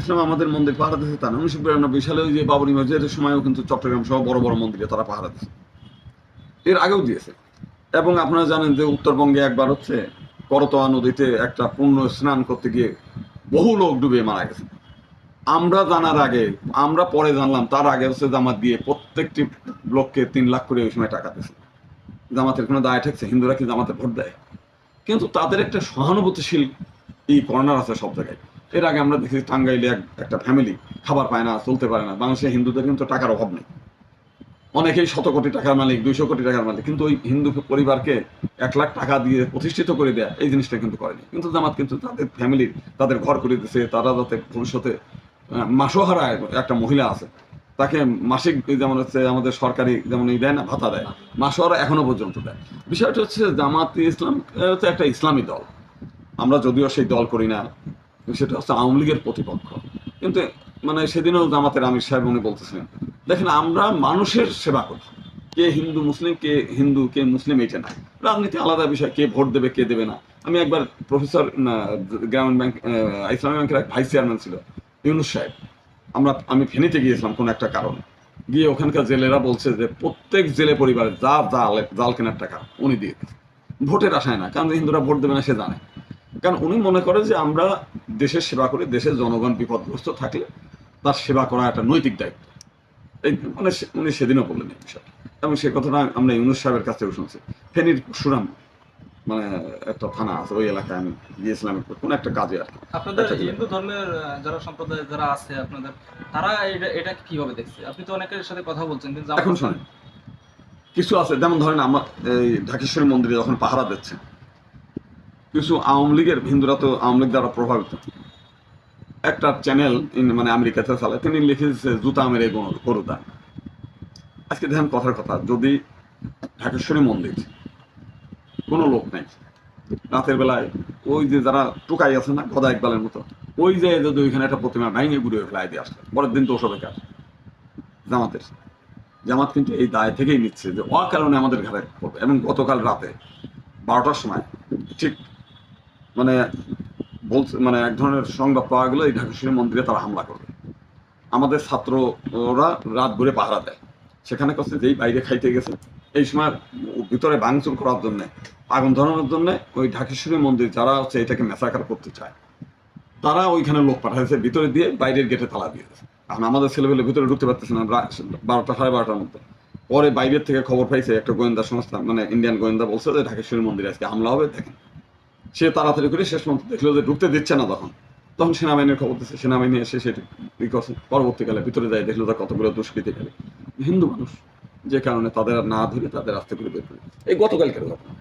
ইসলাম আমাদের মন্দির পাহারা দিয়েছে তা না। উনিশশো বিরানব্বই সালে ওই যে বাবরি মসজিদের সময়ও কিন্তু চট্টগ্রাম সহ বড় বড় মন্দিরে তারা পাহারা দিয়েছে এর আগেও দিয়েছে। এবং আপনারা জানেন যে উত্তরবঙ্গে একবার হচ্ছে করতোয়া নদীতে একটা পূর্ণ স্নান করতে গিয়ে বহু লোক ডুবে মারা গেছে। আমরা জানার আগে, আমরা পরে জানলাম, তার আগে হচ্ছে জামাত দিয়ে প্রত্যেকটি লোককে তিন লাখ করে ওই সময় টাকা দিয়েছে। জামাতের কোনো দায় ঠেকছে? হিন্দুরা কি জামাতে ভোট দেয়? কিন্তু তাদের একটা সহানুভূতিশীল এই কর্নার আছে সব জায়গায়। এর আগে আমরা দেখি টাঙ্গাইলে একটা ফ্যামিলি খাবার পায় না, চলতে পারে না। বাংলাদেশে হিন্দুদের কিন্তু টাকার অভাব নেই। অনেকেই শত কোটি টাকার মালিক, দুইশো কোটি টাকার মালিক, কিন্তু ওই হিন্দু পরিবারকে এক লাখ টাকা দিয়ে প্রতিষ্ঠিত করে দেয়া, এই জিনিসটা কিন্তু করেনি। কিন্তু জামাত কিন্তু তাদের ফ্যামিলি তাদের ঘর করে দিচ্ছে তারা যাতে ভবিষ্যতে মাসোহারা একটা মহিলা আছে, তাকে মাসিক যেমন হচ্ছে আমাদের সরকারি যেমন এই দেয় না, ভাতা দেয়, মাসোহারা এখনও পর্যন্ত দেয়। বিষয়টা হচ্ছে জামাত ইসলাম হচ্ছে একটা ইসলামী দল। আমরা যদিও সেই দল করি না সেটা হচ্ছে আওয়ামী লীগের প্রতিপক্ষ। কিন্তু মানে সেদিনও জামাতের আমির সাহেব উনি বলতেছিলেন, দেখেন, আমরা মানুষের সেবা করি কে হিন্দু, মুসলিম, কে হিন্দু, কে মুসলিম, এটা না রাজনীতি আলাদা বিষয়, কে ভোট দেবে, কে দেবে না। আমি একবার প্রফেসর গ্রামীণ ব্যাংক ইসলামী ব্যাংকের এক ভাইস চেয়ারম্যান ছিল, ইউনুস সাহেব। আমরা, আমি ফেনীতে গিয়েছিলাম কোনো একটা কারণে। গিয়ে ওখানকার জেলেরা বলছে যে, প্রত্যেক জেলে পরিবারে যা জাল জাল কেনার টাকা উনি দিয়ে ভোটের আশায় না, কারণ হিন্দুরা ভোট দেবে না, সে জানে কারণ উনি মনে করে যে আমরা দেশের সেবা করে দেশের জনগণ বিপদগ্রস্ত থাকলে তার সেবা করা একটা নৈতিক দায়িত্ব। এই মানে উনি সেদিনও বললেন এই বিষয় এবং সে কথাটা আমরা ইউনুস সাহেবের কাছ থেকে শুনছি। ফেনীর সুরাম মানে একটা থানা আছে ওই এলাকায় আমি গিয়েছিলাম কোনো একটা কাজে আর আপনাদের। হিন্দু ধর্মের যারা সম্প্রদায় যারা আছে আপনাদের তারা এটা এটা কীভাবে দেখছে? আপনি তো অনেকের সাথে কথা বলছেন কিন্তু এখন শোনেন কিছু আছে যেমন ধরেন আমার এই ঢাকেশ্বরী মন্দিরে যখন পাহারা দিচ্ছে কিছু আওয়ামী লীগের হিন্দুরা তো আওয়ামী লীগ দ্বারা প্রভাবিত। একটা চ্যানেল মানে আমেরিকাতে চালায় তিনি লিখেছে, জুতা মেরে গরু- গরু দান আজকে দেখেন কথার কথা, যদি ঢাকেশ্বরী মন্দির, কোনো লোক নেই, রাতের বেলায় ওই যে যারা টুকাই আছে না, গদা ইকবালের মতো, ওই যে যদি ওইখানে একটা প্রতিমা ভেঙে ঘুরে ফেলাই দিয়ে আসলে, পরের দিন তো ওসবে কাজ জামাতের। জামাত কিন্তু এই দায় থেকেই নিচ্ছে যে অ কারণে আমাদের ঘরে পড়বে। এবং গতকাল রাতে বারোটার সময় ঠিক মানে বলছে মানে এক ধরনের সংবাদ পাওয়া গেলো, এই ঢাকেশ্বরী মন্দিরে তারা হামলা করবে। আমাদের ছাত্ররা রাত ভরে পাহারা দেয়। সেখানে কাছে যেই বাইরে খাইতে গেছে, এই সময় ভিতরে ভাঙচুর করার জন্য, আগুন ধরানোর জন্য ওই ঢাকেশ্বরী মন্দির যারা হচ্ছে এটাকে মেসাকার করতে চায়, তারা ওইখানে লোক পাঠাইছে, ভিতরে দিয়ে বাইরের গেটে তালা দিয়ে দিয়েছে। এখন আমাদের ছেলেপেলে ভিতরে ঢুকতে পারতেছে না বারোটা, সাড়ে বারোটার মধ্যে। পরে বাইরের থেকে খবর পাইছে, একটা গোয়েন্দা সংস্থা মানে ইন্ডিয়ান গোয়েন্দা বলছে যে ঢাকেশ্বরী মন্দিরে আজকে হামলা হবে, দেখেন। সে তাড়াতাড়ি করে শেষ পর্যন্ত দেখল যে ঢুকতে দিচ্ছে না তখন। তখন সেনাবাহিনীর খবর দিচ্ছে সেনাবাহিনী এসে সেটি পরবর্তীকালে ভিতরে যায়, দেখল তার কতগুলো দুষ্কৃতিকারী হিন্দু মানুষ, যে কারণে তাদের না ধরে তাদের আস্তে করে বের করে এই গতকালকের ঘটনা।